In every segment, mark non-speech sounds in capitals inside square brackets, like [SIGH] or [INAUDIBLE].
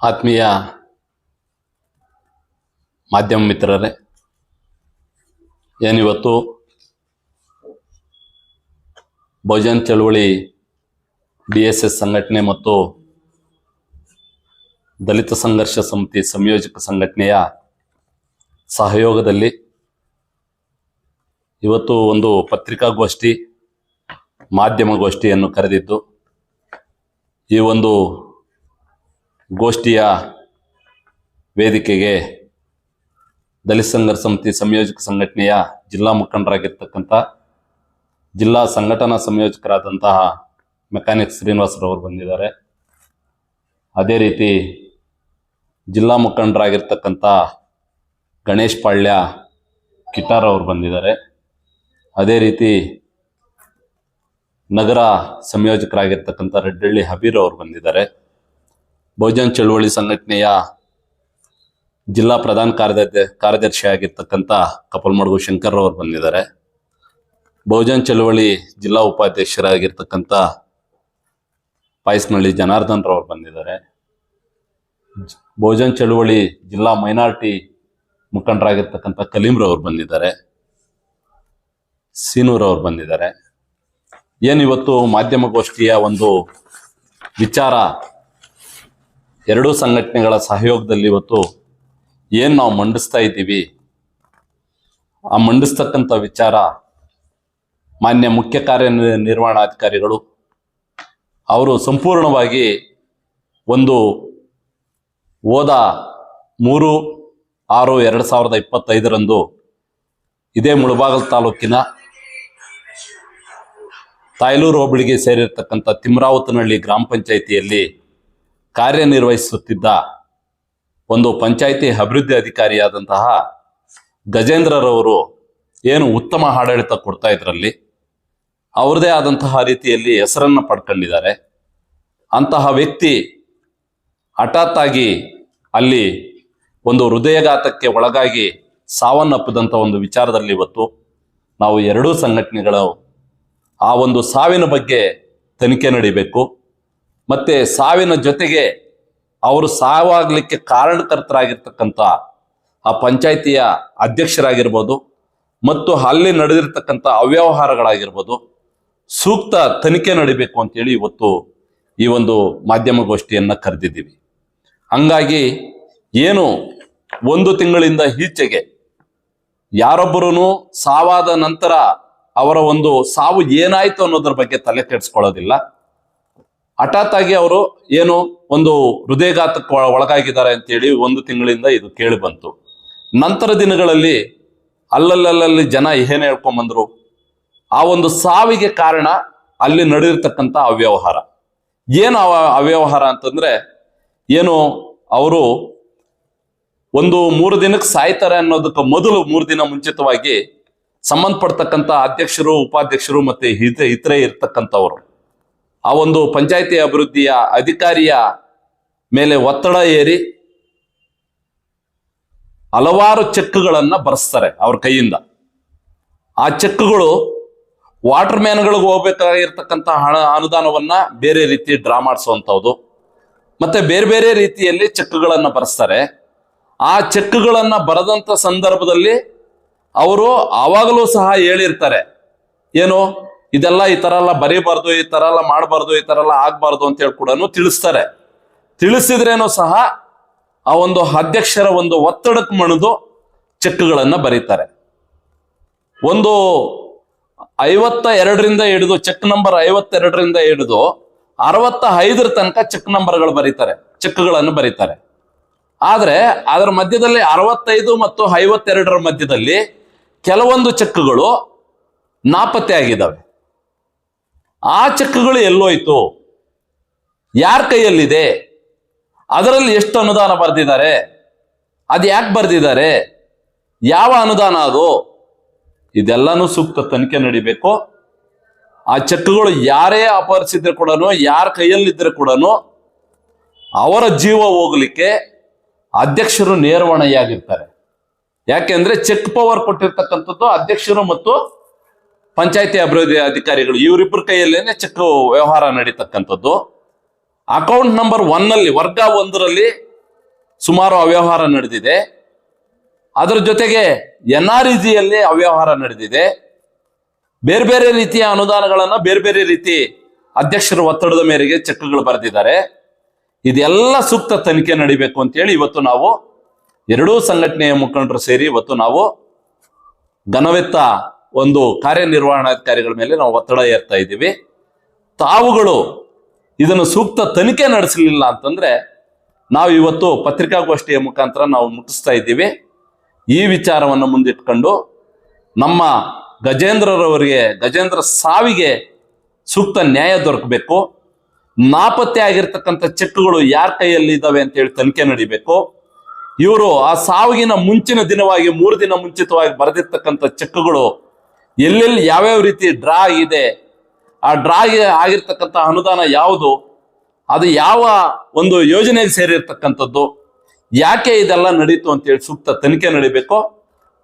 ಆತ್ಮೀಯ ಮಾಧ್ಯಮ ಮಿತ್ರರೇ, ಏನಿವತ್ತು ಬಹುಜನ್ ಚಳುವಳಿ ಡಿ ಎಸ್ ಎಸ್ ಸಂಘಟನೆ ಮತ್ತು ದಲಿತ ಸಂಘರ್ಷ ಸಮಿತಿ ಸಂಯೋಜಕ ಸಂಘಟನೆಯ ಸಹಯೋಗದಲ್ಲಿ ಇವತ್ತು ಒಂದು ಪತ್ರಿಕಾಗೋಷ್ಠಿ, ಮಾಧ್ಯಮಗೋಷ್ಠಿಯನ್ನು ಕರೆದಿದ್ದು, ಈ ಒಂದು ಗೋಷ್ಠಿಯ ವೇದಿಕೆಗೆ ದಲಿತ ಸಂಘರ್ಷ ಸಮಿತಿ ಸಂಯೋಜಕ ಸಂಘಟನೆಯ ಜಿಲ್ಲಾ ಮುಖಂಡರಾಗಿರ್ತಕ್ಕಂಥ ಜಿಲ್ಲಾ ಸಂಘಟನಾ ಸಂಯೋಜಕರಾದಂತಹ ಮೆಕ್ಯಾನಿಕ್ ಶ್ರೀನಿವಾಸರವರು ಬಂದಿದ್ದಾರೆ. ಅದೇ ರೀತಿ ಜಿಲ್ಲಾ ಮುಖಂಡರಾಗಿರ್ತಕ್ಕಂಥ ಗಣೇಶ್ ಪಾಳ್ಯ ಕಿಟಾರ್ ಅವರು ಬಂದಿದ್ದಾರೆ. ಅದೇ ರೀತಿ ನಗರ ಸಂಯೋಜಕರಾಗಿರ್ತಕ್ಕಂಥ ರೆಡ್ಡಳ್ಳಿ ಹಬೀರ್ ಅವರು ಬಂದಿದ್ದಾರೆ. ಬಹುಜನ್ ಚಳುವಳಿ ಸಂಘಟನೆಯ ಜಿಲ್ಲಾ ಪ್ರಧಾನ ಕಾರ್ಯದರ್ಶಿ ಕಾರ್ಯದರ್ಶಿಯಾಗಿರ್ತಕ್ಕಂಥ ಕಪಲ್ ಕಪಲ್ಮಡ್ಗು ಶಂಕರ್ ಅವರು ಬಂದಿದ್ದಾರೆ. ಬಹುಜನ್ ಚಳುವಳಿ ಜಿಲ್ಲಾ ಉಪಾಧ್ಯಕ್ಷರಾಗಿರ್ತಕ್ಕಂಥ ಪಾಯಸ್ನಳ್ಳಿ ಜನಾರ್ದನ್ ರವರು ಬಂದಿದ್ದಾರೆ. ಬಹುಜನ್ ಚಳುವಳಿ ಜಿಲ್ಲಾ ಮೈನಾರಿಟಿ ಮುಖಂಡರಾಗಿರ್ತಕ್ಕಂಥ ಕಲೀಮ್ರವ್ರು ಬಂದಿದ್ದಾರೆ. ಸೀನೂರ್ ಅವರು ಬಂದಿದ್ದಾರೆ. ಏನಿವತ್ತು ಮಾಧ್ಯಮಗೋಷ್ಠಿಯ ಒಂದು ವಿಚಾರ ಎರಡೂ ಸಂಘಟನೆಗಳ ಸಹಯೋಗದಲ್ಲಿ ಇವತ್ತು ಏನು ನಾವು ಮಂಡಿಸ್ತಾ ಇದ್ದೀವಿ, ಆ ಮಂಡಿಸ್ತಕ್ಕಂಥ ವಿಚಾರ ಮಾನ್ಯ ಮುಖ್ಯ ಕಾರ್ಯನಿರ್ವಹಣಾಧಿಕಾರಿಗಳು, ಅವರು ಸಂಪೂರ್ಣವಾಗಿ ಒಂದು ಹೋದ ಮೂರು, ಆರು, ಎರಡು ಸಾವಿರದ ಇಪ್ಪತ್ತೈದರಂದು ಇದೇ ಮುಳಬಾಗಲ್ ತಾಲೂಕಿನ ತಾಯ್ಲೂರು ಹೋಬಳಿಗೆ ಸೇರಿರ್ತಕ್ಕಂಥ ತಿಮ್ರಾವತನಹಳ್ಳಿ ಗ್ರಾಮ ಪಂಚಾಯಿತಿಯಲ್ಲಿ ಕಾರ್ಯನಿರ್ವಹಿಸುತ್ತಿದ್ದ ಒಂದು ಪಂಚಾಯಿತಿ ಅಭಿವೃದ್ಧಿ ಅಧಿಕಾರಿಯಾದಂತಹ ಗಜೇಂದ್ರರವರು ಏನು ಉತ್ತಮ ಆಡಳಿತ ಕೊಡ್ತಾ ಇದ್ರಲ್ಲಿ ಅವ್ರದೇ ಆದಂತಹ ರೀತಿಯಲ್ಲಿ ಹೆಸರನ್ನು ಪಡ್ಕೊಂಡಿದ್ದಾರೆ. ಅಂತಹ ವ್ಯಕ್ತಿ ಹಠಾತ್ ಆಗಿ ಅಲ್ಲಿ ಒಂದು ಹೃದಯಘಾತಕ್ಕೆ ಒಳಗಾಗಿ ಸಾವನ್ನಪ್ಪಿದಂಥ ಒಂದು ವಿಚಾರದಲ್ಲಿ ಇವತ್ತು ನಾವು ಎರಡೂ ಸಂಘಟನೆಗಳು ಆ ಒಂದು ಸಾವಿನ ಬಗ್ಗೆ ತನಿಖೆ ನಡಿಬೇಕು. ಮತ್ತೆ ಸಾವಿನ ಜೊತೆಗೆ ಅವರು ಸಾವಾಗಲಿಕ್ಕೆ ಕಾರಣಕರ್ತರಾಗಿರ್ತಕ್ಕಂಥ ಆ ಪಂಚಾಯಿತಿಯ ಅಧ್ಯಕ್ಷರಾಗಿರ್ಬೋದು ಮತ್ತು ಅಲ್ಲಿ ನಡೆದಿರ್ತಕ್ಕಂಥ ಅವ್ಯವಹಾರಗಳಾಗಿರ್ಬೋದು ಸೂಕ್ತ ತನಿಖೆ ನಡಿಬೇಕು ಅಂತೇಳಿ ಇವತ್ತು ಈ ಒಂದು ಮಾಧ್ಯಮಗೋಷ್ಠಿಯನ್ನು ಕರೆದಿದ್ದೀವಿ. ಹಂಗಾಗಿ ಏನು ಒಂದು ತಿಂಗಳಿಂದ ಈಚೆಗೆ ಯಾರೊಬ್ಬರೂ ಸಾವಾದ ನಂತರ ಅವರ ಒಂದು ಸಾವು ಏನಾಯ್ತು ಅನ್ನೋದ್ರ ಬಗ್ಗೆ ತಲೆ ಕೆಡಿಸ್ಕೊಳ್ಳೋದಿಲ್ಲ. ಹಠಾತ್ ಆಗಿ ಅವರು ಏನು ಒಂದು ಹೃದಯಘಾತಕ್ಕೆ ಒಳ- ಒಳಗಾಗಿದ್ದಾರೆ ಅಂತೇಳಿ ಒಂದು ತಿಂಗಳಿಂದ ಇದು ಕೇಳಿ ಬಂತು. ನಂತರ ದಿನಗಳಲ್ಲಿ ಅಲ್ಲಲ್ಲಲ್ಲಿ ಜನ ಏನು ಹೇಳ್ಕೊಂಬಂದ್ರು, ಆ ಒಂದು ಸಾವಿಗೆ ಕಾರಣ ಅಲ್ಲಿ ನಡೆದಿರ್ತಕ್ಕಂಥ ಅವ್ಯವಹಾರ. ಏನು ಅವ ಅವ್ಯವಹಾರ ಅಂತಂದ್ರೆ, ಏನು ಅವರು ಒಂದು ಮೂರು ದಿನಕ್ಕೆ ಸಾಯ್ತಾರೆ ಅನ್ನೋದಕ್ಕೆ ಮೊದಲು ಮೂರು ದಿನ ಮುಂಚಿತವಾಗಿ ಸಂಬಂಧಪಡ್ತಕ್ಕಂಥ ಅಧ್ಯಕ್ಷರು, ಉಪಾಧ್ಯಕ್ಷರು ಮತ್ತೆ ಇತ ಇತರೆ ಇರ್ತಕ್ಕಂಥವ್ರು. ಆ ಒಂದು ಪಂಚಾಯತಿ ಅಭಿವೃದ್ಧಿಯ ಅಧಿಕಾರಿಯ ಮೇಲೆ ಒತ್ತಡ ಏರಿ ಹಲವಾರು ಚೆಕ್ಗಳನ್ನ ಬರೆಸ್ತಾರೆ ಅವ್ರ ಕೈಯಿಂದ. ಆ ಚೆಕ್ಗಳು ವಾಟರ್ ಮ್ಯಾನ್ಗಳಿಗೆ ಹೋಗ್ಬೇಕಾಗಿರ್ತಕ್ಕಂಥ ಹಣ, ಅನುದಾನವನ್ನ ಬೇರೆ ರೀತಿ ಡ್ರಾ ಮಾಡಿಸುವಂಥದ್ದು ಮತ್ತೆ ಬೇರೆ ಬೇರೆ ರೀತಿಯಲ್ಲಿ ಚೆಕ್ಗಳನ್ನ ಬರೆಸ್ತಾರೆ. ಆ ಚೆಕ್ಗಳನ್ನ ಬರೆದಂತ ಸಂದರ್ಭದಲ್ಲಿ ಅವರು ಆವಾಗಲೂ ಸಹ ಹೇಳಿರ್ತಾರೆ. ಏನು? ಇದೆಲ್ಲ ಈ ತರ ಎಲ್ಲ ಬರೀಬಾರ್ದು, ಈ ತರ ಎಲ್ಲ ಮಾಡಬಾರ್ದು, ಈ ತರ ಎಲ್ಲ ಆಗ್ಬಾರ್ದು ಅಂತ ಹೇಳಿ ಕೂಡ ತಿಳಿಸ್ತಾರೆ. ತಿಳಿಸಿದ್ರೇನೂ ಸಹ ಆ ಒಂದು ಅಧ್ಯಕ್ಷರ ಒಂದು ಒತ್ತಡಕ್ಕೆ ಮಣಿದು ಚೆಕ್ಗಳನ್ನ ಬರೀತಾರೆ. ಒಂದು ಐವತ್ತ ಎರಡರಿಂದ ಹಿಡಿದು, ಚೆಕ್ ನಂಬರ್ ಐವತ್ತೆರಡರಿಂದ ಹಿಡಿದು ಅರವತ್ತ ಐದರ ತನಕ ಚೆಕ್ ನಂಬರ್ಗಳು ಬರೀತಾರೆ, ಚೆಕ್ಗಳನ್ನು ಬರೀತಾರೆ. ಆದರೆ ಅದರ ಮಧ್ಯದಲ್ಲಿ ಅರವತ್ತೈದು ಮತ್ತು ಐವತ್ತೆರಡರ ಮಧ್ಯದಲ್ಲಿ ಕೆಲವೊಂದು ಚೆಕ್ಗಳು ನಾಪತ್ತೆ ಆಗಿದ್ದಾವೆ. ಆ ಚೆಕ್ಗಳು ಎಲ್ಲೋಯ್ತು ಯಾರ ಕೈಯಲ್ಲಿದೆ? ಅದರಲ್ಲಿ ಎಷ್ಟು ಅನುದಾನ ಬರೆದಿದ್ದಾರೆ? ಅದು ಯಾಕೆ ಬರೆದಿದ್ದಾರೆ? ಯಾವ ಅನುದಾನ ಅದು? ಇದೆಲ್ಲನೂ ಸೂಕ್ತ ತನಿಖೆ ನಡಿಬೇಕು. ಆ ಚೆಕ್ಗಳು ಯಾರೇ ಅಪಹರಿಸಿದ್ರೆ ಕೂಡ ಯಾರ ಕೈಯಲ್ಲಿದ್ದರೆ ಕೂಡ ಅವರ ಜೀವ ಹೋಗ್ಲಿಕ್ಕೆ ಅಧ್ಯಕ್ಷರು ನೇರವಣೆಯಾಗಿರ್ತಾರೆ. ಯಾಕೆಂದ್ರೆ ಚೆಕ್ ಪವರ್ ಕೊಟ್ಟಿರ್ತಕ್ಕಂಥದ್ದು ಅಧ್ಯಕ್ಷರು ಮತ್ತು ಪಂಚಾಯತಿ ಅಭಿವೃದ್ಧಿ ಅಧಿಕಾರಿಗಳು ಇವರಿಬ್ಬರ ಕೈಯಲ್ಲೇನೆ ಚೆಕ್ ವ್ಯವಹಾರ ನಡೀತಕ್ಕಂಥದ್ದು. ಅಕೌಂಟ್ ನಂಬರ್ ಒನ್ ಅಲ್ಲಿ, ವರ್ಗ ಒಂದರಲ್ಲಿ ಸುಮಾರು ಅವ್ಯವಹಾರ ನಡೆದಿದೆ. ಅದರ ಜೊತೆಗೆ ಎನ್ ಆರ್ ಇಜಿಯಲ್ಲಿ ಅವ್ಯವಹಾರ ನಡೆದಿದೆ. ಬೇರೆ ಬೇರೆ ರೀತಿಯ ಅನುದಾನಗಳನ್ನು ಬೇರೆ ಬೇರೆ ರೀತಿ ಅಧ್ಯಕ್ಷರ ಒತ್ತಡದ ಮೇರೆಗೆ ಚೆಕ್ಗಳು ಬರೆದಿದ್ದಾರೆ. ಇದೆಲ್ಲ ಸೂಕ್ತ ತನಿಖೆ ನಡಿಬೇಕು ಅಂತೇಳಿ ಇವತ್ತು ನಾವು ಎರಡೂ ಸಂಘಟನೆಯ ಮುಖಂಡರು ಸೇರಿ ಇವತ್ತು ನಾವು ಘನವೆತ್ತ ಒಂದು ಕಾರ್ಯನಿರ್ವಹಣಾಧಿಕಾರಿಗಳ ಮೇಲೆ ನಾವು ಒತ್ತಡ ಏರ್ತಾ ಇದ್ದೀವಿ. ತಾವುಗಳು ಇದನ್ನು ಸೂಕ್ತ ತನಿಖೆ ನಡೆಸಲಿಲ್ಲ ಅಂತಂದ್ರೆ ನಾವು ಇವತ್ತು ಪತ್ರಿಕಾಗೋಷ್ಠಿಯ ಮುಖಾಂತರ ನಾವು ಮುಟ್ಟಿಸ್ತಾ ಇದ್ದೀವಿ. ಈ ವಿಚಾರವನ್ನು ಮುಂದಿಟ್ಕೊಂಡು ನಮ್ಮ ಗಜೇಂದ್ರರವರಿಗೆ, ಗಜೇಂದ್ರ ಸಾವಿಗೆ ಸೂಕ್ತ ನ್ಯಾಯ ದೊರಕಬೇಕು. ನಾಪತ್ತೆ ಆಗಿರ್ತಕ್ಕಂಥ ಚೆಕ್ಗಳು ಯಾರ ಕೈಯಲ್ಲಿ ಇದ್ದಾವೆ ಅಂತೇಳಿ ತನಿಖೆ ನಡಿಬೇಕು. ಇವರು ಆ ಸಾವಿಗಿನ ಮುಂಚಿನ ದಿನವಾಗಿ, ಮೂರು ದಿನ ಮುಂಚಿತವಾಗಿ ಬರೆದಿರ್ತಕ್ಕಂಥ ಚೆಕ್ಗಳು ಎಲ್ಲೆಲ್ಲಿ ಯಾವ್ಯಾವ ರೀತಿ ಡ್ರಾ ಇದೆ, ಆ ಡ್ರಾ ಆಗಿರ್ತಕ್ಕಂಥ ಅನುದಾನ ಯಾವುದು, ಅದು ಯಾವ ಒಂದು ಯೋಜನೆಗೆ ಸೇರಿರ್ತಕ್ಕಂಥದ್ದು, ಯಾಕೆ ಇದೆಲ್ಲ ನಡೀತು ಅಂತೇಳಿ ಸೂಕ್ತ ತನಿಖೆ ನಡಿಬೇಕು.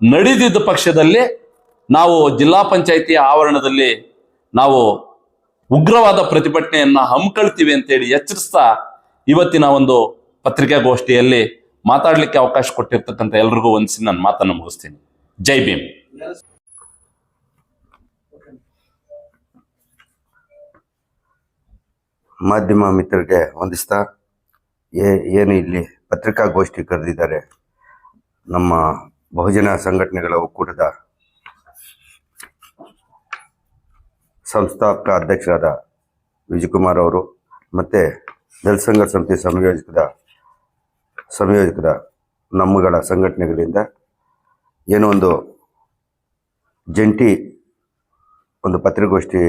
ನಡೆದಿದ್ದ ಪಕ್ಷದಲ್ಲಿ ನಾವು ಜಿಲ್ಲಾ ಪಂಚಾಯಿತಿಯ ಆವರಣದಲ್ಲಿ ನಾವು ಉಗ್ರವಾದ ಪ್ರತಿಭಟನೆಯನ್ನ ಹಮ್ಮಿಕೊಳ್ತೀವಿ ಅಂತೇಳಿ ಎಚ್ಚರಿಸ್ತಾ ಇವತ್ತಿನ ಒಂದು ಪತ್ರಿಕಾಗೋಷ್ಠಿಯಲ್ಲಿ ಮಾತಾಡಲಿಕ್ಕೆ ಅವಕಾಶ ಕೊಟ್ಟಿರ್ತಕ್ಕಂಥ ಎಲ್ರಿಗೂ ಒಂದಿಸಿ ನಾನು ಮಾತನ್ನು ಮುಗಿಸ್ತೀನಿ. ಜೈ ಭೀಮ್. ಮಾಧ್ಯಮ ಮಿತ್ರರಿಗೆ ವಂದಿಸ್ತಾ, ಏ, ಏನು ಇಲ್ಲಿ ಪತ್ರಿಕಾಗೋಷ್ಠಿ ಕರೆದಿದ್ದಾರೆ, ನಮ್ಮ ಬಹುಜನ ಸಂಘಟನೆಗಳ ಒಕ್ಕೂಟದ ಸಂಸ್ಥಾಪಕ ಅಧ್ಯಕ್ಷರಾದ ವಿಜಯಕುಮಾರ್ ಅವರು ಮತ್ತು ದಲಿತ ಸಮಿತಿ ಸಂಯೋಜಕದ ಸಂಯೋಜಕದ ನಮ್ಮಗಳ ಸಂಘಟನೆಗಳಿಂದ ಏನೋ ಒಂದು ಜಂಟಿ ಒಂದು ಪತ್ರಿಕಾಗೋಷ್ಠಿ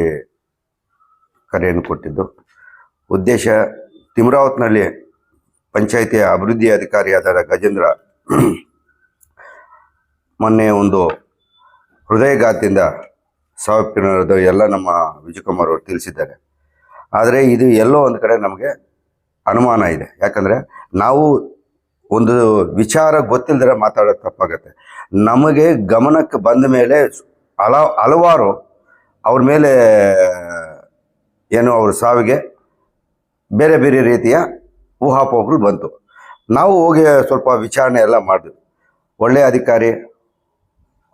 ಕರೆಯನ್ನು ಕೊಟ್ಟಿದ್ದು. ಉದ್ದೇಶ ತಿಮ್ರಾವತ್ನಲ್ಲಿ ಪಂಚಾಯಿತಿಯ ಅಭಿವೃದ್ಧಿ ಅಧಿಕಾರಿಯಾದ ಗಜೇಂದ್ರ [CLEARS THROAT] ಮೊನ್ನೆ ಒಂದು ಹೃದಯಘಾತದಿಂದ ಸಾವಿನದು ಎಲ್ಲ ನಮ್ಮ ವಿಜಯಕುಮಾರ್ ಅವರು ತಿಳಿಸಿದ್ದಾರೆ. ಆದರೆ ಇದು ಎಲ್ಲೋ ಒಂದು ಕಡೆ ನಮಗೆ ಅನುಮಾನ ಇದೆ. ಯಾಕಂದರೆ ನಾವು ಒಂದು ವಿಚಾರ ಗೊತ್ತಿಲ್ಲದ್ರೆ ಮಾತಾಡೋದು ತಪ್ಪಾಗತ್ತೆ. ನಮಗೆ ಗಮನಕ್ಕೆ ಬಂದ ಮೇಲೆ ಹಲ ಹಲವಾರು ಅವ್ರ ಮೇಲೆ ಏನು ಅವ್ರ ಸಾವಿಗೆ ಬೇರೆ ಬೇರೆ ರೀತಿಯ ಊಹಾಪೋಹಗಳು ಬಂತು. ನಾವು ಹೋಗಿ ಸ್ವಲ್ಪ ವಿಚಾರಣೆ ಎಲ್ಲ ಮಾಡಿದ್ವಿ. ಒಳ್ಳೆಯ ಅಧಿಕಾರಿ,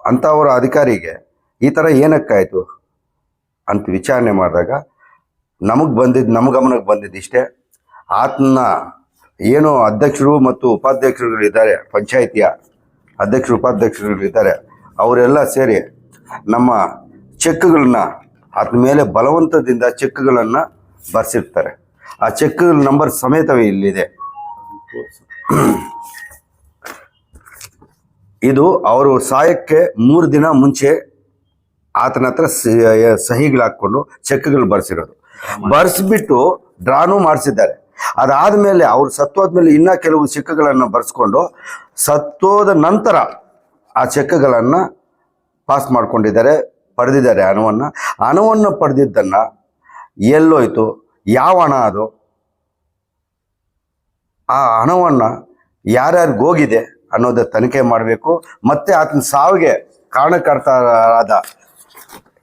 ಅಂಥವರ ಅಧಿಕಾರಿಗೆ ಈ ಥರ ಏನಕ್ಕಾಯಿತು ಅಂತ ವಿಚಾರಣೆ ಮಾಡಿದಾಗ ನಮಗೆ ಬಂದಿದ್ದು ನಮ್ಮ ಗಮನಕ್ಕೆ ಬಂದಿದ್ದು ಇಷ್ಟೇ. ಆತನ ಏನು ಅಧ್ಯಕ್ಷರು ಮತ್ತು ಉಪಾಧ್ಯಕ್ಷರುಗಳಿದ್ದಾರೆ ಪಂಚಾಯಿತಿಯ ಅಧ್ಯಕ್ಷರು ಉಪಾಧ್ಯಕ್ಷರುಗಳಿದ್ದಾರೆ ಅವರೆಲ್ಲ ಸೇರಿ ನಮ್ಮ ಚೆಕ್ಗಳನ್ನ, ಆತನ ಮೇಲೆ ಬಲವಂತದಿಂದ ಚೆಕ್ಗಳನ್ನು ಬರೆಸಿರ್ತಾರೆ. ಆ ಚೆಕ್ ನಂಬರ್ ಸಮೇತವೇ ಇಲ್ಲಿದೆ. ಇದು ಅವರು ಸಾಯಕ್ಕೆ ಮೂರು ದಿನ ಮುಂಚೆ ಆತನ ಹತ್ರ ಸ- ಸಹಿಗಳು ಹಾಕೊಂಡು ಚೆಕ್ಗಳು ಬರ್ಸಿರೋದು. ಬರ್ಸ್ಬಿಟ್ಟು ಡ್ರಾನು ಮಾಡಿಸಿದ್ದಾರೆ. ಅದಾದ್ಮೇಲೆ ಅವ್ರು ಸತ್ತೋದ್ಮೇಲೆ ಇನ್ನ ಕೆಲವು ಚೆಕ್ಗಳನ್ನು ಬರ್ಸ್ಕೊಂಡು ಸತ್ತೋದ ನಂತರ ಆ ಚೆಕ್ಗಳನ್ನು ಪಾಸ್ ಮಾಡ್ಕೊಂಡಿದ್ದಾರೆ, ಪಡೆದಿದ್ದಾರೆ ಹಣವನ್ನು. ಹಣವನ್ನು ಪಡೆದಿದ್ದನ್ನು ಎಲ್ಲೋಯ್ತು. ಯಾವ ಹಣ ಅದು? ಆ ಹಣವನ್ನು ಯಾರ್ಯಾರಿಗೆ ಹೋಗಿದೆ ಅನ್ನೋದ ತನಿಖೆ ಮಾಡಬೇಕು. ಮತ್ತೆ ಆತನ ಸಾವಿಗೆ ಕಾರಣಕರ್ತರಾದ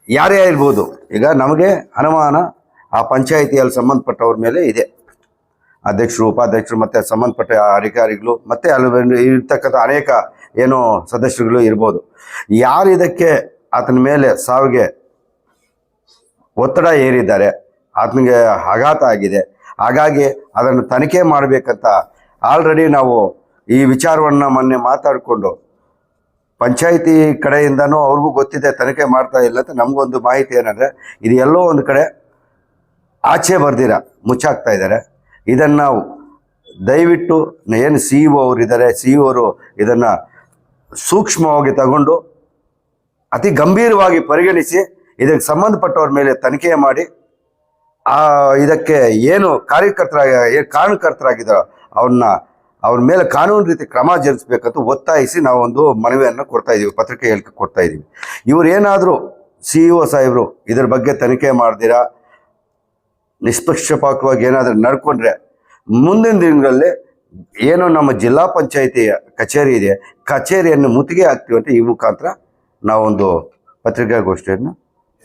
ಯಾರೇ ಇರ್ಬೋದು, ಈಗ ನಮಗೆ ಅನುಮಾನ ಆ ಪಂಚಾಯಿತಿಯಲ್ಲಿ ಸಂಬಂಧಪಟ್ಟವ್ರ ಮೇಲೆ ಇದೆ. ಅಧ್ಯಕ್ಷರು, ಉಪಾಧ್ಯಕ್ಷರು ಮತ್ತು ಸಂಬಂಧಪಟ್ಟ ಅಧಿಕಾರಿಗಳು ಮತ್ತು ಅಲ್ಲಿ ಇರ್ತಕ್ಕಂಥ ಅನೇಕ ಏನೋ ಸದಸ್ಯರುಗಳು ಇರ್ಬೋದು. ಯಾರು ಇದಕ್ಕೆ ಆತನ ಮೇಲೆ ಸಾವಿಗೆ ಒತ್ತಡ ಏರಿದ್ದಾರೆ ಆತನಿಗೆ ಆಘಾತ ಆಗಿದೆ. ಹಾಗಾಗಿ ಅದನ್ನು ತನಿಖೆ ಮಾಡಬೇಕಂತ ಆಲ್ರೆಡಿ ನಾವು ಈ ವಿಚಾರವನ್ನು ಮೊನ್ನೆ ಮಾತಾಡಿಕೊಂಡು ಪಂಚಾಯಿತಿ ಕಡೆಯಿಂದನೂ ಅವ್ರಿಗೂ ಗೊತ್ತಿದೆ ತನಿಖೆ ಮಾಡ್ತಾ ಇಲ್ಲ ಅಂತ ನಮಗೊಂದು ಮಾಹಿತಿ ಏನಂದರೆ ಇದು ಎಲ್ಲೋ ಒಂದು ಕಡೆ ಆಚೆ ಬರ್ದಿರ, ಮುಚ್ಚಾಕ್ತಾ ಇದ್ದಾರೆ ಇದನ್ನು ದಯವಿಟ್ಟು ಏನು ಸಿ ಇ ಅವರು ಇದ್ದಾರೆ ಸಿ ಇ ಅವರು ಇದನ್ನು ಸೂಕ್ಷ್ಮವಾಗಿ ತಗೊಂಡು ಅತಿ ಗಂಭೀರವಾಗಿ ಪರಿಗಣಿಸಿ ಇದಕ್ಕೆ ಸಂಬಂಧಪಟ್ಟವ್ರ ಮೇಲೆ ತನಿಖೆ ಮಾಡಿ ಆ, ಇದಕ್ಕೆ ಏನು ಕಾರ್ಯಕರ್ತರಾಗಿ ಕಾರಣಕರ್ತರಾಗಿದ್ದಾರೋ ಅವ್ರನ್ನ, ಅವ್ರ ಮೇಲೆ ಕಾನೂನು ರೀತಿ ಕ್ರಮ ಜರುಗಿಸ್ಬೇಕಂತ ಒತ್ತಾಯಿಸಿ ನಾವು ಒಂದು ಮನವಿಯನ್ನು ಕೊಡ್ತಾ ಇದ್ದೀವಿ ಪತ್ರಿಕೆ ಹೇಳಿಕೆ ಕೊಡ್ತಾ ಇದ್ದೀವಿ ಇವ್ರು ಏನಾದರೂ ಸಿ ಇ ಒ ಸಾಹೇಬರು ಇದ್ರ ಬಗ್ಗೆ ತನಿಖೆ ಮಾಡ್ದಿರಾ? ನಿಷ್ಪಕ್ಷಪಾತವಾಗಿ ಏನಾದರೂ ನಡ್ಕೊಂಡ್ರೆ ಮುಂದಿನ ದಿನಗಳಲ್ಲಿ ಏನು ನಮ್ಮ ಜಿಲ್ಲಾ ಪಂಚಾಯಿತಿ ಕಚೇರಿ ಇದೆ, ಕಚೇರಿಯನ್ನು ಮುತ್ತಿಗೆ ಹಾಕ್ತೀವಿ ಅಂತ ಈ ಮುಖಾಂತರ ನಾವೊಂದು ಪತ್ರಿಕಾಗೋಷ್ಠಿಯನ್ನು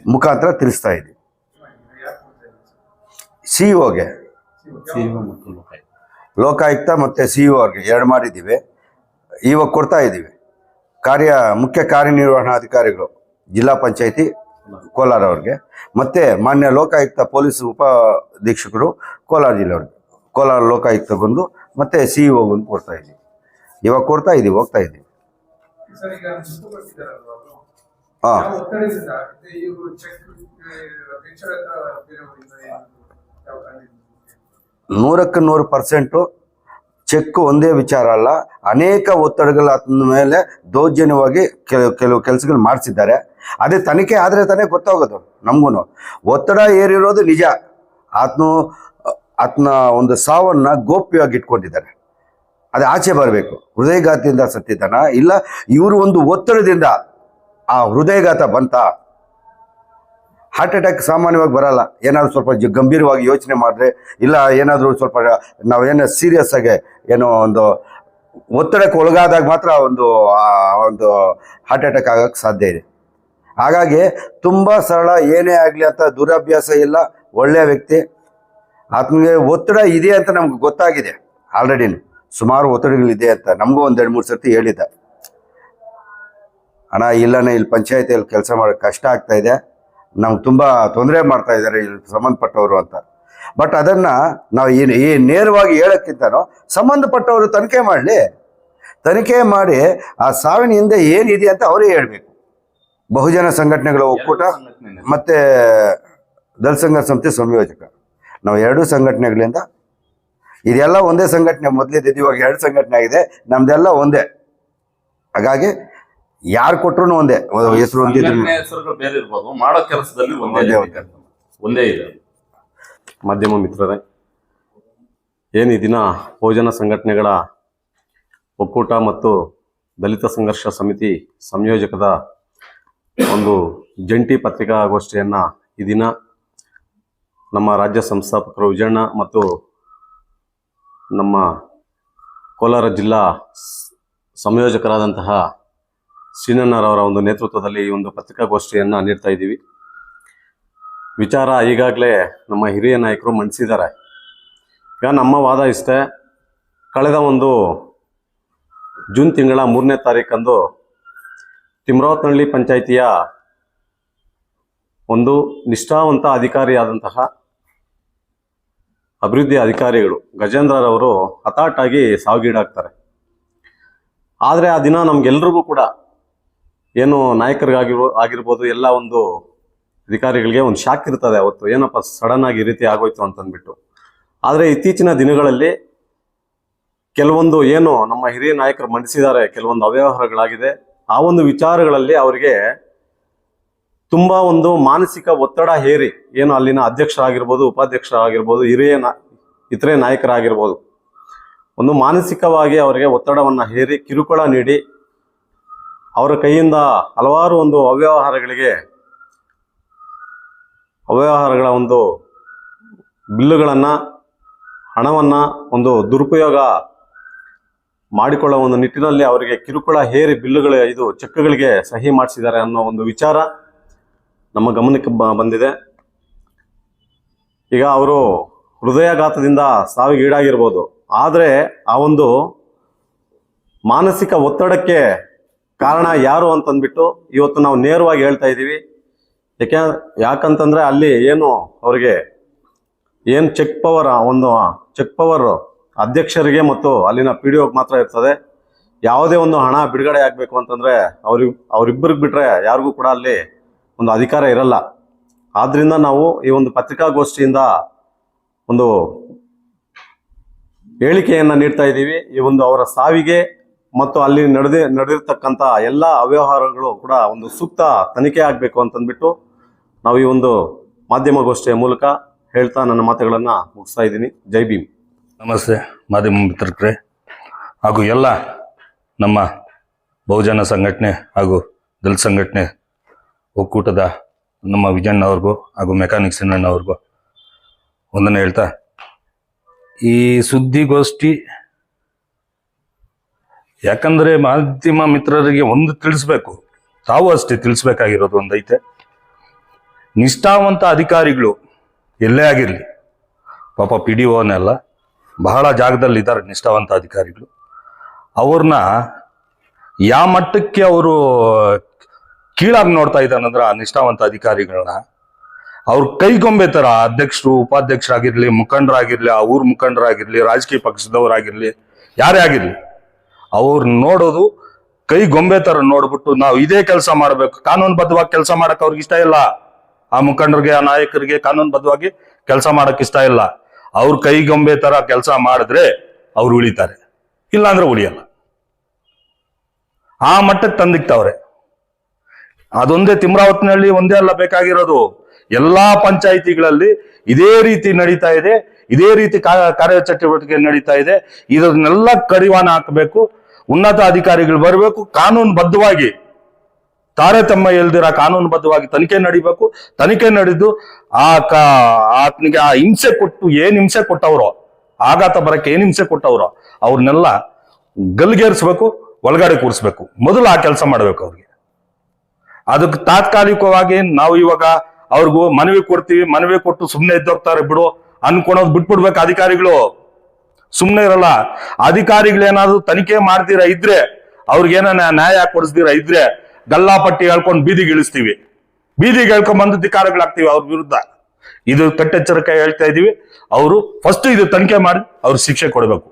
ಮುಖಾಂತರ ತಿಳಿಸ್ತಾ ಇದ್ದೀವಿ ಸಿ ಒಗೆ ಲೋಕಾಯುಕ್ತ. ಮತ್ತು ಸಿ ಇ ಅವ್ರಿಗೆ ಎರಡು ಮಾಡಿದ್ದೀವಿ. ಇವಾಗ ಕೊಡ್ತಾ ಇದ್ದೀವಿ. ಕಾರ್ಯ ಮುಖ್ಯ ಕಾರ್ಯನಿರ್ವಹಣಾಧಿಕಾರಿಗಳು ಜಿಲ್ಲಾ ಪಂಚಾಯಿತಿ ಕೋಲಾರ ಅವ್ರಿಗೆ. ಮತ್ತು ಮಾನ್ಯ ಲೋಕಾಯುಕ್ತ ಪೊಲೀಸ್ ಉಪ ಅಧೀಕ್ಷಕರು ಕೋಲಾರ ಜಿಲ್ಲೆಯವ್ರಿಗೆ. ಕೋಲಾರ ಲೋಕಾಯುಕ್ತ ಬಂದು ಮತ್ತು ಸಿ ಇ ಬಂದು ಕೊಡ್ತಾ ಇದ್ದೀವಿ. ಇವಾಗ ಕೊಡ್ತಾ ಇದ್ದೀವಿ ಹೋಗ್ತಾ ಇದ್ದೀವಿ. ಹಾಂ. ನೂರಕ್ಕೆ ನೂರು ಪರ್ಸೆಂಟು ಚೆಕ್ ಒಂದೇ ವಿಚಾರ ಅಲ್ಲ. ಅನೇಕ ಒತ್ತಡಗಳ ಮೇಲೆ ದೌರ್ಜನ್ಯವಾಗಿ ಕೆಲವು ಕೆಲವು ಕೆಲಸಗಳು ಮಾಡಿಸಿದ್ದಾರೆ. ಅದೇ ತನಿಖೆ ಆದರೆ ತಾನೇ ಗೊತ್ತಾಗೋದು ನಮಗೂ ಒತ್ತಡ ಏರಿರೋದು ನಿಜ. ಆತನು ಆತನ ಒಂದು ಸಾವನ್ನು ಗೋಪ್ಯವಾಗಿ ಇಟ್ಕೊಂಡಿದ್ದಾರೆ. ಅದು ಆಚೆ ಬರಬೇಕು. ಹೃದಯಘಾತದಿಂದ ಸತ್ತಿದ್ದಾನ? ಇಲ್ಲ, ಇವರು ಒಂದು ಒತ್ತಡದಿಂದ ಆ ಹೃದಯಘಾತ ಬಂತ? ಹಾರ್ಟ್ ಅಟ್ಯಾಕ್ ಸಾಮಾನ್ಯವಾಗಿ ಬರಲ್ಲ. ಏನಾದರೂ ಸ್ವಲ್ಪ ಗಂಭೀರವಾಗಿ ಯೋಚನೆ ಮಾಡಿದ್ರೆ ಇಲ್ಲ ಏನಾದರೂ ಸ್ವಲ್ಪ ನಾವೇನು ಸೀರಿಯಸ್ ಆಗಿ ಏನೋ ಒಂದು ಒತ್ತಡಕ್ಕೆ ಒಳಗಾದಾಗ ಮಾತ್ರ ಒಂದು ಒಂದು ಹಾರ್ಟ್ ಅಟ್ಯಾಕ್ ಆಗೋಕ್ಕೆ ಸಾಧ್ಯ ಇದೆ. ಹಾಗಾಗಿ ತುಂಬ ಸರಳ, ಏನೇ ಆಗಲಿ ಅಂತ ದುರಭ್ಯಾಸ ಇಲ್ಲ ಒಳ್ಳೆಯ ವ್ಯಕ್ತಿ. ಆತನಿಗೆ ಒತ್ತಡ ಇದೆ ಅಂತ ನಮ್ಗೆ ಗೊತ್ತಾಗಿದೆ ಆಲ್ರೆಡಿ ಸುಮಾರು ಒತ್ತಡಗಳಿದೆ ಅಂತ ನಮಗೂ ಒಂದು ಎರಡು ಮೂರು ಸರ್ತಿ ಹೇಳಿದ್ದ. ಅಣ್ಣ ಇಲ್ಲನೇ ಇಲ್ಲಿ ಪಂಚಾಯತಿಯಲ್ಲಿ ಕೆಲಸ ಮಾಡೋಕ್ಕೆ ಕಷ್ಟ ಆಗ್ತಾ ಇದೆ. ನಮ್ಗೆ ತುಂಬ ತೊಂದರೆ ಮಾಡ್ತಾ ಇದ್ದಾರೆ ಇಲ್ಲಿ ಸಂಬಂಧಪಟ್ಟವರು ಅಂತ. ಬಟ್ ಅದನ್ನು ನಾವು ಏನು ಈ ನೇರವಾಗಿ ಹೇಳಕ್ಕಿಂತನೋ ಸಂಬಂಧಪಟ್ಟವರು ತನಿಖೆ ಮಾಡಲಿ. ತನಿಖೆ ಮಾಡಿ ಆ ಸಾವಿನ ಹಿಂದೆ ಏನಿದೆ ಅಂತ ಅವರೇ ಹೇಳಬೇಕು. ಬಹುಜನ ಸಂಘಟನೆಗಳ ಒಕ್ಕೂಟ ಮತ್ತು ದಲ್ ಸಂಘ ಸಂಸ್ಥೆ ಸಂಯೋಜಕ. ನಾವು ಎರಡೂ ಸಂಘಟನೆಗಳಿಂದ ಇದೆಲ್ಲ ಒಂದೇ ಸಂಘಟನೆ ಮೊದಲಿದ್ದು ಇವಾಗ ಎರಡು ಸಂಘಟನೆ ಆಗಿದೆ ನಮ್ದೆಲ್ಲ ಒಂದೇ. ಹಾಗಾಗಿ ಯಾರು ಕೊಟ್ರು ಒಂದೇ. ಹೆಸರು ಹೆಸರುಗಳು ಬೇರೆ ಇರ್ಬೋದು. ಮಾಡೋ ಕೆಲಸದಲ್ಲಿ ಒಂದೇ ಒಂದೇ ಇದೆ. ಒಂದೇ. ಇದೆ. ಮಾಧ್ಯಮ ಮಿತ್ರರೇ ಏನು ಈ ದಿನ ಬಹುಜನ ಸಂಘಟನೆಗಳ ಒಕ್ಕೂಟ ಮತ್ತು ದಲಿತ ಸಂಘರ್ಷ ಸಮಿತಿ ಸಂಯೋಜಕದ ಒಂದು ಜಂಟಿ ಪತ್ರಿಕಾಗೋಷ್ಠಿಯನ್ನು ಈ ದಿನ ನಮ್ಮ ರಾಜ್ಯ ಸಂಸ್ಥಾಪಕರು ವಿಜಯಣ್ಣ ಮತ್ತು ನಮ್ಮ ಕೋಲಾರ ಜಿಲ್ಲಾ ಸಂಯೋಜಕರಾದಂತಹ ಶ್ರೀನಣ್ಣರವರ ಒಂದು ನೇತೃತ್ವದಲ್ಲಿ ಈ ಒಂದು ಪತ್ರಿಕಾಗೋಷ್ಠಿಯನ್ನು ನೀಡ್ತಾ ಇದ್ದೀವಿ. ವಿಚಾರ ಈಗಾಗಲೇ ನಮ್ಮ ಹಿರಿಯ ನಾಯಕರು ಮಂಡಿಸಿದ್ದಾರೆ. ಈಗ ನಮ್ಮ ವಾದ ಇಷ್ಟೇ, ಕಳೆದ ಒಂದು ಜೂನ್ ತಿಂಗಳ ಮೂರನೇ ತಾರೀಕಂದು ತಿಮ್ರಾವತ್ನಹಳ್ಳಿ ಪಂಚಾಯಿತಿಯ ಒಂದು ನಿಷ್ಠಾವಂತ ಅಧಿಕಾರಿಯಾದಂತಹ ಅಭಿವೃದ್ಧಿ ಅಧಿಕಾರಿಗಳು ಗಜೇಂದ್ರರವರು ಹತಾಟಾಗಿ ಸಾವಿಗೀಡಾಗ್ತಾರೆ. ಆದರೆ ಆ ದಿನ ನಮಗೆಲ್ರಿಗೂ ಕೂಡ ಏನು ನಾಯಕರಿಗಾಗಿರೋ ಆಗಿರ್ಬೋದು, ಎಲ್ಲ ಒಂದು ಅಧಿಕಾರಿಗಳಿಗೆ ಒಂದು ಶಾಕ್ ಇರ್ತದೆ ಅವತ್ತು. ಏನಪ್ಪ ಸಡನ್ ಆಗಿ ಈ ರೀತಿ ಆಗೋಯ್ತು ಅಂತಂದ್ಬಿಟ್ಟು. ಆದರೆ ಇತ್ತೀಚಿನ ದಿನಗಳಲ್ಲಿ ಕೆಲವೊಂದು ಏನು ನಮ್ಮ ಹಿರಿಯ ನಾಯಕರು ಮಂಡಿಸಿದ್ದಾರೆ, ಕೆಲವೊಂದು ಅವ್ಯವಹಾರಗಳಾಗಿದೆ. ಆ ಒಂದು ವಿಚಾರಗಳಲ್ಲಿ ಅವರಿಗೆ ತುಂಬ ಒಂದು ಮಾನಸಿಕ ಒತ್ತಡ ಹೇರಿ. ಏನು ಅಲ್ಲಿನ ಅಧ್ಯಕ್ಷರಾಗಿರ್ಬೋದು, ಉಪಾಧ್ಯಕ್ಷರಾಗಿರ್ಬೋದು, ಹಿರಿಯ ನಾ, ಇತರೆ ನಾಯಕರಾಗಿರ್ಬೋದು. ಒಂದು ಮಾನಸಿಕವಾಗಿ ಅವರಿಗೆ ಒತ್ತಡವನ್ನು ಹೇರಿ, ಕಿರುಕುಳ ನೀಡಿ ಅವರ ಕೈಯಿಂದ ಹಲವಾರು ಒಂದು ಅವ್ಯವಹಾರಗಳಿಗೆ, ಅವ್ಯವಹಾರಗಳ ಒಂದು ಬಿಲ್ಲುಗಳನ್ನು, ಹಣವನ್ನು ಒಂದು ದುರುಪಯೋಗ ಮಾಡಿಕೊಳ್ಳುವ ಒಂದು ನಿಟ್ಟಿನಲ್ಲಿ ಅವರಿಗೆ ಕಿರುಕುಳ ಹೇರಿ ಬಿಲ್ಲುಗಳ, ಇದು ಚೆಕ್ಗಳಿಗೆ ಸಹಿ ಮಾಡಿಸಿದ್ದಾರೆ ಅನ್ನೋ ಒಂದು ವಿಚಾರ ನಮ್ಮ ಗಮನಕ್ಕೆ ಬಂದಿದೆ. ಈಗ ಅವರು ಹೃದಯಾಘಾತದಿಂದ ಸಾವಿಗೀಡಾಗಿರ್ಬೋದು. ಆದರೆ ಆ ಒಂದು ಮಾನಸಿಕ ಒತ್ತಡಕ್ಕೆ ಕಾರಣ ಯಾರು ಅಂತಂದ್ಬಿಟ್ಟು ಇವತ್ತು ನಾವು ನೇರವಾಗಿ ಹೇಳ್ತಾ ಇದ್ದೀವಿ. ಯಾಕೆ ಯಾಕಂತಂದ್ರೆ ಅಲ್ಲಿ ಏನು ಅವರಿಗೆ ಏನು ಚೆಕ್ ಪವರ್, ಒಂದು ಚೆಕ್ ಪವರ್ ಅಧ್ಯಕ್ಷರಿಗೆ ಮತ್ತು ಅಲ್ಲಿನ ಪಿ ಡಿ ಮಾತ್ರ ಇರ್ತದೆ. ಯಾವುದೇ ಒಂದು ಹಣ ಬಿಡುಗಡೆ ಆಗಬೇಕು ಅಂತಂದ್ರೆ ಅವ್ರಿಗೆ ಅವರಿಬ್ಬರಿಗೆ ಬಿಟ್ರೆ ಯಾರಿಗೂ ಕೂಡ ಅಲ್ಲಿ ಒಂದು ಅಧಿಕಾರ ಇರಲ್ಲ. ಆದ್ದರಿಂದ ನಾವು ಈ ಒಂದು ಪತ್ರಿಕಾಗೋಷ್ಠಿಯಿಂದ ಒಂದು ಹೇಳಿಕೆಯನ್ನು ನೀಡ್ತಾ ಇದ್ದೀವಿ. ಈ ಒಂದು ಅವರ ಸಾವಿಗೆ ಮತ್ತು ಅಲ್ಲಿ ನಡೆದೇ, ನಡೆದಿರ್ತಕ್ಕಂಥ ಎಲ್ಲ ಅವ್ಯವಹಾರಗಳು ಕೂಡ ಒಂದು ಸೂಕ್ತ ತನಿಖೆ ಆಗಬೇಕು ಅಂತಂದ್ಬಿಟ್ಟು ನಾವು ಈ ಒಂದು ಮಾಧ್ಯಮಗೋಷ್ಠಿಯ ಮೂಲಕ ಹೇಳ್ತಾ ನನ್ನ ಮಾತುಗಳನ್ನು ಮುಗಿಸ್ತಾ ಇದ್ದೀನಿ. ಜೈ ಭೀಮ್. ನಮಸ್ತೆ ಮಾಧ್ಯಮ ಮಿತ್ರರೇ ಹಾಗೂ ಎಲ್ಲ ನಮ್ಮ ಬಹುಜನ ಸಂಘಟನೆ ಹಾಗೂ ದಲಿತ ಸಂಘಟನೆ ಒಕ್ಕೂಟದ ನಮ್ಮ ವಿಜಯಣ್ಣವ್ರಿಗೂ ಹಾಗೂ ಮೆಕ್ಯಾನಿಕ್ಸ್ ಅವ್ರಿಗೂ ಒಂದನ್ನು ಹೇಳ್ತಾ ಈ ಸುದ್ದಿಗೋಷ್ಠಿ ಯಾಕಂದ್ರೆ ಮಾಧ್ಯಮ ಮಿತ್ರರಿಗೆ ಒಂದು ತಿಳಿಸ್ಬೇಕು, ತಾವು ಅಷ್ಟೇ ತಿಳಿಸ್ಬೇಕಾಗಿರೋದು ಒಂದೈತೆ. ನಿಷ್ಠಾವಂತ ಅಧಿಕಾರಿಗಳು ಎಲ್ಲೇ ಆಗಿರಲಿ, ಪಾಪ ಪಿ ಡಿ ಓನೆಲ್ಲ ಬಹಳ ಜಾಗದಲ್ಲಿ ಇದ್ದಾರೆ ನಿಷ್ಠಾವಂತ ಅಧಿಕಾರಿಗಳು. ಅವ್ರನ್ನ ಯಾವ ಮಟ್ಟಕ್ಕೆ ಅವರು ಕೀಳಾಗಿ ನೋಡ್ತಾ ಇದ್ದಾನಂದ್ರೆ ಆ ನಿಷ್ಠಾವಂತ ಅಧಿಕಾರಿಗಳನ್ನ, ಅವ್ರ ಕೈಗೊಂಬೆ ತರ ಅಧ್ಯಕ್ಷರು, ಉಪಾಧ್ಯಕ್ಷರಾಗಿರ್ಲಿ, ಮುಖಂಡರಾಗಿರ್ಲಿ, ಆ ಊರ್ ಮುಖಂಡರಾಗಿರ್ಲಿ, ರಾಜಕೀಯ ಪಕ್ಷದವರಾಗಿರ್ಲಿ, ಯಾರೇ ಆಗಿರ್ಲಿ ಅವ್ರು ನೋಡೋದು ಕೈ ಗೊಂಬೆ ತರ ನೋಡ್ಬಿಟ್ಟು ನಾವು ಇದೇ ಕೆಲಸ ಮಾಡಬೇಕು. ಕಾನೂನುಬದ್ಧವಾಗಿ ಕೆಲಸ ಮಾಡಕ್ ಅವ್ರಿಗೆ ಇಷ್ಟ ಇಲ್ಲ. ಆ ಮುಖಂಡರಿಗೆ, ಆ ನಾಯಕರಿಗೆ ಕಾನೂನುಬದ್ಧವಾಗಿ ಕೆಲಸ ಮಾಡಕ್ ಇಷ್ಟ ಇಲ್ಲ. ಅವ್ರ ಕೈ ಗೊಂಬೆ ತರ ಕೆಲಸ ಮಾಡಿದ್ರೆ ಅವ್ರು ಉಳಿತಾರೆ. ಇಲ್ಲ ಅಂದ್ರೆ ಉಳಿಯಲ್ಲ. ಆ ಮಟ್ಟಕ್ಕೆ ತಂದಿಕ್ತವ್ರೆ. ಅದೊಂದೇ ತಿಮ್ರಾವತ್ನಹಳ್ಳಿ ಒಂದೇ ಅಲ್ಲ ಬೇಕಾಗಿರೋದು. ಎಲ್ಲಾ ಪಂಚಾಯಿತಿಗಳಲ್ಲಿ ಇದೇ ರೀತಿ ನಡೀತಾ ಇದೆ. ಇದೇ ರೀತಿ ಕಾರ್ಯಚಟುವಟಿಕೆ ನಡೀತಾ ಇದೆ. ಇದನ್ನೆಲ್ಲ ಕಡಿವಾಣ ಹಾಕಬೇಕು. ಉನ್ನತ ಅಧಿಕಾರಿಗಳು ಬರಬೇಕು ಕಾನೂನು ಬದ್ಧವಾಗಿ ತಾರತಮ್ಯ ಇಲ್ದಿರ ಕಾನೂನುಬದ್ಧವಾಗಿ ತನಿಖೆ ನಡಿಬೇಕು. ತನಿಖೆ ನಡೆದು ಆ ಕಾ ಆತನಿಗೆ ಆ ಹಿಂಸೆ ಕೊಟ್ಟು ಏನ್ ಹಿಂಸೆ ಕೊಟ್ಟವ್ರೋ, ಆಘಾತ ಬರಕ್ಕೆ ಏನ್ ಹಿಂಸೆ ಕೊಟ್ಟವ್ರೋ, ಅವ್ರನ್ನೆಲ್ಲ ಗಲ್ಗೇರಿಸ್ಬೇಕು, ಒಳಗಡೆ ಕೂರಿಸ್ಬೇಕು. ಮೊದಲು ಆ ಕೆಲಸ ಮಾಡ್ಬೇಕು ಅವ್ರಿಗೆ. ಅದಕ್ಕೆ ತಾತ್ಕಾಲಿಕವಾಗಿ ನಾವು ಇವಾಗ ಅವ್ರಿಗೂ ಮನವಿ ಕೊಡ್ತೀವಿ, ಮನವಿ ಕೊಟ್ಟು ಸುಮ್ಮನೆ ಇದ್ದೋಗ್ತಾರೆ ಬಿಡು, ಅನ್ಕೊಳೋದು ಬಿಟ್ಬಿಡ್ಬೇಕು ಅಧಿಕಾರಿಗಳು. ಸುಮ್ಮನೆ ಇರಲ್ಲ. ಅಧಿಕಾರಿಗಳೇನಾದ್ರೂ ತನಿಖೆ ಮಾಡ್ತೀರಾ ಇದ್ರೆ, ಅವ್ರಿಗೇನ ನ್ಯಾಯ ಕೊಡಿಸ್ದಿರ ಇದ್ರೆ, ಗಲ್ಲಾಪಟ್ಟಿ ಹೇಳ್ಕೊಂಡು ಬೀದಿಗೆ ಇಳಿಸ್ತೀವಿ. ಬೀದಿಗೆ ಹೇಳ್ಕೊಂಡ್ ಬಂದು ಧಿಕಾರಗಳಾಗ್ತೀವಿ ಅವ್ರ ವಿರುದ್ಧ. ಇದು ಕಟ್ಟೆಚ್ಚರಿಕೆ ಹೇಳ್ತಾ ಇದೀವಿ. ಅವರು ಫಸ್ಟ್ ಇದು ತನಿಖೆ ಮಾಡಿ ಅವ್ರ ಶಿಕ್ಷೆ ಕೊಡಬೇಕು.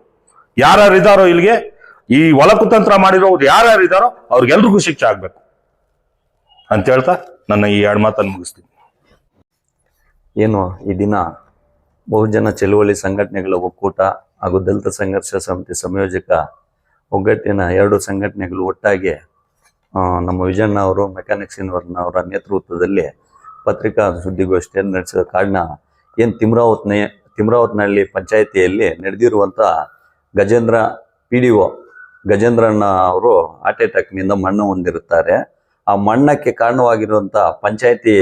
ಯಾರ್ಯಾರು ಇದಾರೋ ಇಲ್ಲಿಗೆ, ಈ ಒಳ ಕುತಂತ್ರ ಮಾಡಿರೋರು ಯಾರ್ಯಾರು ಇದಾರೋ ಅವ್ರಿಗೆಲ್ರಿಗೂ ಶಿಕ್ಷೆ ಆಗ್ಬೇಕು. ಅಂತ ಹೇಳ್ತಾ ನನ್ನ ಈ ಎರಡು ಮಾತನ್ನು ಮುಗಿಸ್ತೀನಿ. ಏನು, ಈ ದಿನ ಬಹುಜನ ಚಳುವಳಿ ಸಂಘಟನೆಗಳ ಒಕ್ಕೂಟ ಹಾಗೂ ದಲಿತ ಸಂಘರ್ಷ ಸಮಿತಿ ಸಂಯೋಜಕ ಒಗ್ಗಟ್ಟಿನ ಎರಡು ಸಂಘಟನೆಗಳು ಒಟ್ಟಾಗಿ ನಮ್ಮ ವಿಜಯಣ್ಣ ಅವರು ಮೆಕ್ಯಾನಿಕ್ಸ್ ಅವರ ನೇತೃತ್ವದಲ್ಲಿ ಪತ್ರಿಕಾ ಸುದ್ದಿಗೋಷ್ಠಿಯನ್ನು ನಡೆಸಿದ ಕಾರಣ ಏನು ತಿಮ್ರಾವತ್ನೆ, ತಿಮ್ರಾವತ್ನಹಳ್ಳಿ ಪಂಚಾಯಿತಿಯಲ್ಲಿ ನಡೆದಿರುವಂಥ ಗಜೇಂದ್ರ ಪಿ ಡಿ ಒ ಗಜೇಂದ್ರಣ್ಣ ಅವರು ಹಾರ್ಟ್ ಅಟ್ಯಾಕ್ನಿಂದ ಮಣ್ಣು ಹೊಂದಿರುತ್ತಾರೆ. ಆ ಮಣ್ಣಕ್ಕೆ ಕಾರಣವಾಗಿರುವಂತ ಪಂಚಾಯತಿ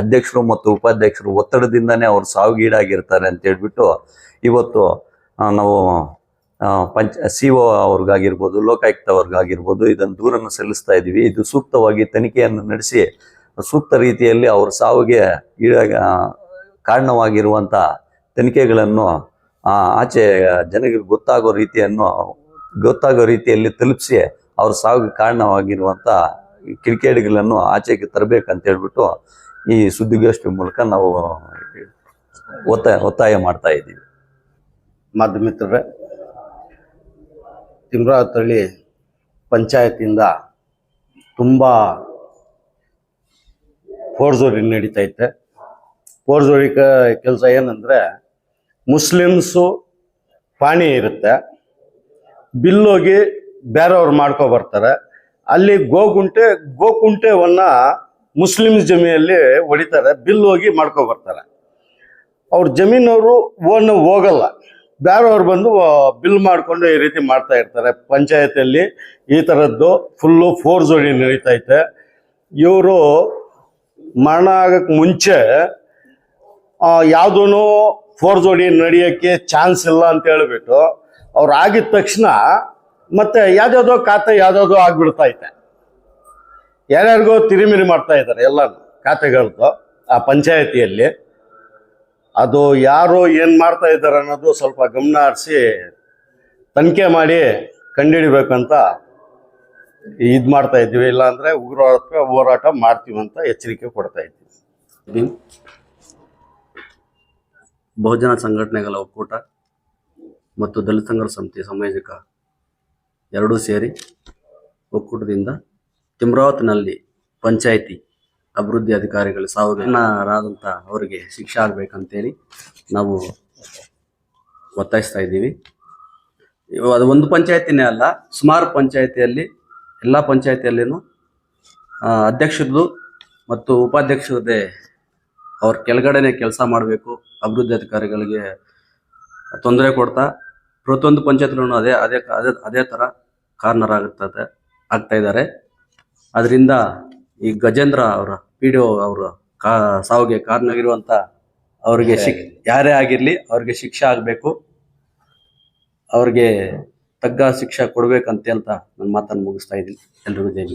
ಅಧ್ಯಕ್ಷರು ಮತ್ತು ಉಪಾಧ್ಯಕ್ಷರು ಒತ್ತಡದಿಂದನೇ ಅವರು ಸಾವಿಗೀಡಾಗಿರ್ತಾರೆ ಅಂತ ಹೇಳ್ಬಿಟ್ಟು ಇವತ್ತು ನಾವು ಪಂಚ, ಸಿ ಒ ಅವ್ರಿಗಾಗಿರ್ಬೋದು, ಲೋಕಾಯುಕ್ತ ಅವ್ರಿಗಾಗಿರ್ಬೋದು, ಇದನ್ನು ದೂರನ್ನು ಸಲ್ಲಿಸ್ತಾ ಇದ್ದೀವಿ. ಇದು ಸೂಕ್ತವಾಗಿ ತನಿಖೆಯನ್ನು ನಡೆಸಿ, ಸೂಕ್ತ ರೀತಿಯಲ್ಲಿ ಅವ್ರ ಸಾವಿಗೆ ಕಾರಣವಾಗಿರುವಂಥ ತನಿಖೆಗಳನ್ನು ಆಚೆ ಜನರಿಗೆ ಗೊತ್ತಾಗೋ ರೀತಿಯನ್ನು, ಗೊತ್ತಾಗೋ ರೀತಿಯಲ್ಲಿ ತಲುಪಿಸಿ ಅವ್ರ ಸಾವಿಗೆ ಕಾರಣವಾಗಿರುವಂಥ ಕ್ರಿಕೆಟ್ಗಳನ್ನು ಆಚೆಗೆ ತರಬೇಕಂತ ಹೇಳ್ಬಿಟ್ಟು ಈ ಸುದ್ದಿಗೋಷ್ಠಿ ಮೂಲಕ ನಾವು ಒತ್ತಾಯ ಒತ್ತಾಯ ಮಾಡ್ತಾ ಇದ್ದೀವಿ. ಮಾಧ್ಯಮ ತಿಮ್ರಾತಳ್ಳಿ ಪಂಚಾಯತಿಯಿಂದ ತುಂಬ ಫೋರ್ಜೋರಿ ನಡೀತೈತೆ ಫೋರ್ಜೋರಿ ಕೆಲಸ ಏನಂದರೆ ಮುಸ್ಲಿಮ್ಸು ಪಾಣಿ ಇರುತ್ತೆ. ಬಿಲ್ಲೋಗಿ ಬೇರೆಯವ್ರು ಮಾಡ್ಕೊ ಬರ್ತಾರೆ. ಅಲ್ಲಿ ಗೋಗುಂಟೆ ಗೋಕುಂಟೆವನ್ನು ಮುಸ್ಲಿಮ್ಸ್ ಜಮೀನಲ್ಲಿ ಹೊಡಿತಾರೆ ಬಿಲ್ ಹೋಗಿ ಮಾಡ್ಕೊ ಬರ್ತಾರೆ. ಅವ್ರ ಜಮೀನವರು ಓನ್ ಹೋಗಲ್ಲ. ಬೇರೆಯವ್ರು ಬಂದು ಬಿಲ್ ಮಾಡಿಕೊಂಡು ಈ ರೀತಿ ಮಾಡ್ತಾ ಇರ್ತಾರೆ. ಪಂಚಾಯತಿಯಲ್ಲಿ ಈ ಥರದ್ದು ಫುಲ್ಲು ಫೋರ್ ಜೋಡಿ ನಡೀತೈತೆ. ಇವರು ಮರಣ ಆಗಕ್ಕೆ ಮುಂಚೆ ಯಾವುದೂ ಫೋರ್ ಜೋಡಿ ನಡೆಯೋಕ್ಕೆ ಚಾನ್ಸ್ ಇಲ್ಲ ಅಂತ ಹೇಳಿಬಿಟ್ಟು ಅವ್ರು ಆಗಿದ ತಕ್ಷಣ ಮತ್ತೆ ಯಾವುದ್ಯಾವುದೋ ಖಾತೆ ಯಾವ್ದಾವುದೋ ಆಗ್ಬಿಡ್ತೈತೆ. ಯಾರ್ಯಾರಿಗೋ ತಿರಿಮಿರಿ ಮಾಡ್ತಾ ಇದ್ದಾರೆ ಎಲ್ಲ ಖಾತೆಗಳದ್ದು ಆ ಪಂಚಾಯತಿಯಲ್ಲಿ. ಅದು ಯಾರು ಏನು ಮಾಡ್ತಾ ಇದ್ದಾರೆ ಅನ್ನೋದು ಸ್ವಲ್ಪ ಗಮನ ಹರಿಸಿ ತನಿಖೆ ಮಾಡಿ ಕಂಡುಹಿಡಿಬೇಕಂತ ಇದು ಮಾಡ್ತಾ ಇದ್ದೀವಿ. ಇಲ್ಲಾಂದ್ರೆ ಉಗ್ರ ಹೋರಾಟ ಮಾಡ್ತೀವಿ ಅಂತ ಎಚ್ಚರಿಕೆ ಕೊಡ್ತಾ ಇದ್ದೀವಿ. ಬಹುಜನ ಸಂಘಟನೆಗಳ ಒಕ್ಕೂಟ ಮತ್ತು ದಲಿತ ಸಂಘರ್ಷ ಸಮಿತಿ ಸಂಯೋಜಕ ಎರಡೂ ಸೇರಿ ಒಕ್ಕೂಟದಿಂದ ತಿಮ್ರಾವತ್ನಲ್ಲಿ ಪಂಚಾಯಿತಿ ಅಭಿವೃದ್ಧಿ ಅಧಿಕಾರಿಗಳು ಸಾವಿರಾದಂಥ ಅವರಿಗೆ ಶಿಕ್ಷೆ ಆಗಬೇಕಂತೇಳಿ ನಾವು ಒತ್ತಾಯಿಸ್ತಾ ಇದ್ದೀವಿ. ಅದು ಒಂದು ಪಂಚಾಯತಿನೇ ಅಲ್ಲ ಸುಮಾರು ಪಂಚಾಯತಿಯಲ್ಲಿ ಎಲ್ಲ ಪಂಚಾಯತಿಯಲ್ಲಿನೂ ಆ, ಅಧ್ಯಕ್ಷರದು ಮತ್ತು ಉಪಾಧ್ಯಕ್ಷರದ್ದೇ ಅವ್ರ ಕೆಳಗಡೆನೆ ಕೆಲಸ ಮಾಡಬೇಕು ಅಭಿವೃದ್ಧಿ ಅಧಿಕಾರಿಗಳಿಗೆ ತೊಂದರೆ ಕೊಡ್ತಾ ಪ್ರತಿಯೊಂದು ಪಂಚಾಯತ್ಗಳನ್ನು ಅದೇ ಅದೇ ಅದೇ ಅದೇ ಥರ ಕಾರ್ನರ್ ಆಗ್ತಾ ಇದ್ದಾರೆ. ಅದರಿಂದ ಈ ಗಜೇಂದ್ರ ಅವರ ಪಿ ಡಿ ಒ ಅವರು ಕಾ ಸಾವಿಗೆ ಆಗಿರುವಂತ ಅವ್ರಿಗೆ ಶಿಕ್ ಯಾರೇ ಆಗಿರಲಿ ಅವ್ರಿಗೆ ಶಿಕ್ಷೆ ಆಗಬೇಕು. ಅವ್ರಿಗೆ ತಗ್ಗ ಶಿಕ್ಷೆ ಕೊಡ್ಬೇಕಂತ ಅಂತ ನನ್ನ ಮಾತನ್ನು ಮುಗಿಸ್ತಾ ಇದ್ದೀನಿ. ಎಲ್ರಿಗೂ ಜೈ.